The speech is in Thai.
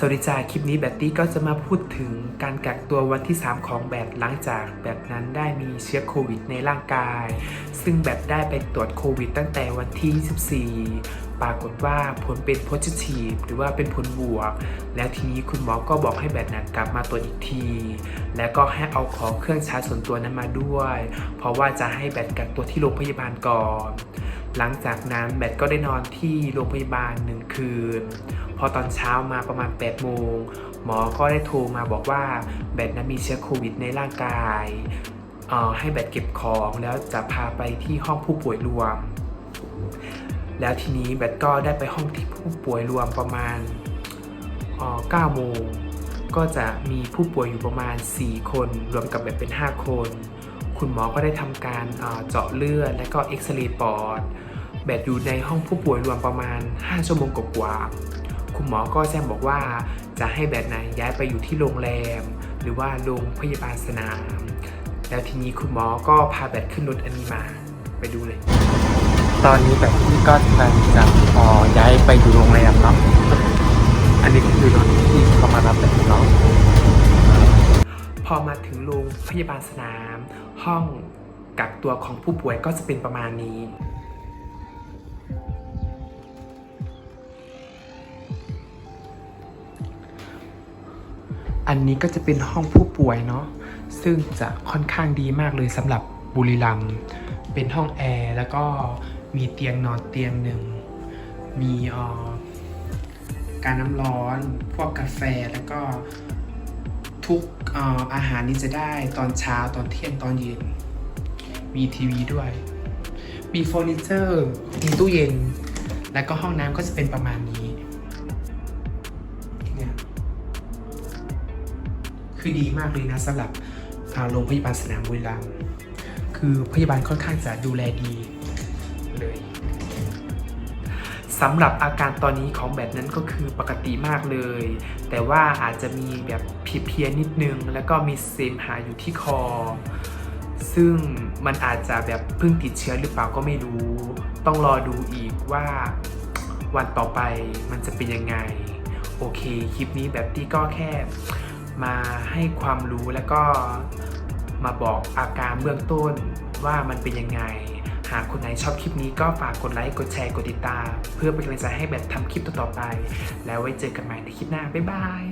สวัสดีจ้าคลิปนี้แบตตี้ก็จะมาพูดถึงการกักตัววันที่ 3 ของแบตหลังจากแบตนั้นได้มีเชื้อโควิดในร่างกาย ซึ่งแบตได้ไปตรวจโควิดตั้งแต่วันที่ 24 ปรากฏว่าผลเป็น positive หรือว่าเป็นผลบวก แล้วทีนี้คุณหมอก็บอกให้แบตนั้นกลับมาตรวจอีกที แล้วก็ให้เอาของเครื่องชาร์จส่วนตัวนั้นมาด้วย เพราะว่าจะให้แบตกักตัวที่โรงพยาบาลก่อน หลังจากนั้นแบตก็ได้นอนที่โรงพยาบาลหนึ่งคืน พอตอนเช้ามาประมาณ8โมงหมอก็ได้โทรมาบอกว่าแบตนั้นมีเชื้อโควิดในร่างกายอ่อให้แบตเก็บของแล้วจะพาไปที่ห้องผู้ป่วยรวม แล้วทีนี้แบตก็ได้ไปห้องที่ผู้ป่วยรวมประมาณเอ่อ9โมงก็จะมีผู้ป่วยอยู่ประมาณ 4 คน รวมกับแบตเป็น 5 คน คุณหมอก็ได้ทำการเจาะเลือดและก็เอ็กซเรย์ปอด แบตอยู่ในห้องผู้ป่วยรวมประมาณ 5 ชั่วโมงกว่าคุณหมอก็แจ้งบอกว่าจะให้แบตไหนย้ายไปอยู่ที่โรงแรม หรือว่าโรงพยาบาลสนาม แล้วทีนี้คุณหมอก็พาแบตขึ้นรถอันนี้มา ไปดูเลย ตอนนี้แบบที่ก็กำลังจะพอย้ายไปอยู่โรงแรมเนาะอันนี้ก็คือรถที่เขามารับแบบเนาะพอมาถึงโรงพยาบาลสนาม ห้องกักตัวของผู้ป่วยก็จะเป็นประมาณนี้อันนี้ก็จะเป็นห้องผู้ป่วยเนาะซึ่งจะค่อนข้างดีมากเลยสำหรับบุรีรัมย์เป็นห้องแอร์แล้วก็ มีเตียงนอนเตียงหนึ่ง มีออการน้ำร้อน พวกกาแฟแล้วก็ทุกอออาหารนี้จะได้ตอนเช้าตอนเที่ยงตอนเย็น มีทีวีด้วย มีเฟอร์นิเจอร์ มีตู้เย็น แล้วก็ห้องน้ำก็จะเป็นประมาณนี้เนี่ยคือดีมากเลยนะสำหรับโรงพยาบาลสนามบุรีรัมย์คือพยาบาลค่อนข้างจะดูแลดี เลยสำหรับอาการตอนนี้ของแบบนั้นก็คือปกติมากเลย แต่ว่าอาจจะมีแบบเพียๆนิดนึง แล้วก็มีเสมหะอยู่ที่คอ ซึ่งมันอาจจะแบบเพิ่งติดเชื้อหรือเปล่าก็ไม่รู้ ต้องรอดูอีกว่าวันต่อไปมันจะเป็นยังไง โอเค คลิปนี้แบบที่ก็แค่มาให้ความรู้แล้วก็มาบอกอาการเบื้องต้นว่ามันเป็นยังไง หากคนไหนชอบคลิปนี้ก็ฝากกดไลค์ กดแชร์ กดติดตาม เพื่อเป็นกำลังใจให้แบบทำคลิปต่อๆไป แล้วไว้เจอกันใหม่ในคลิปหน้า บ๊ายบาย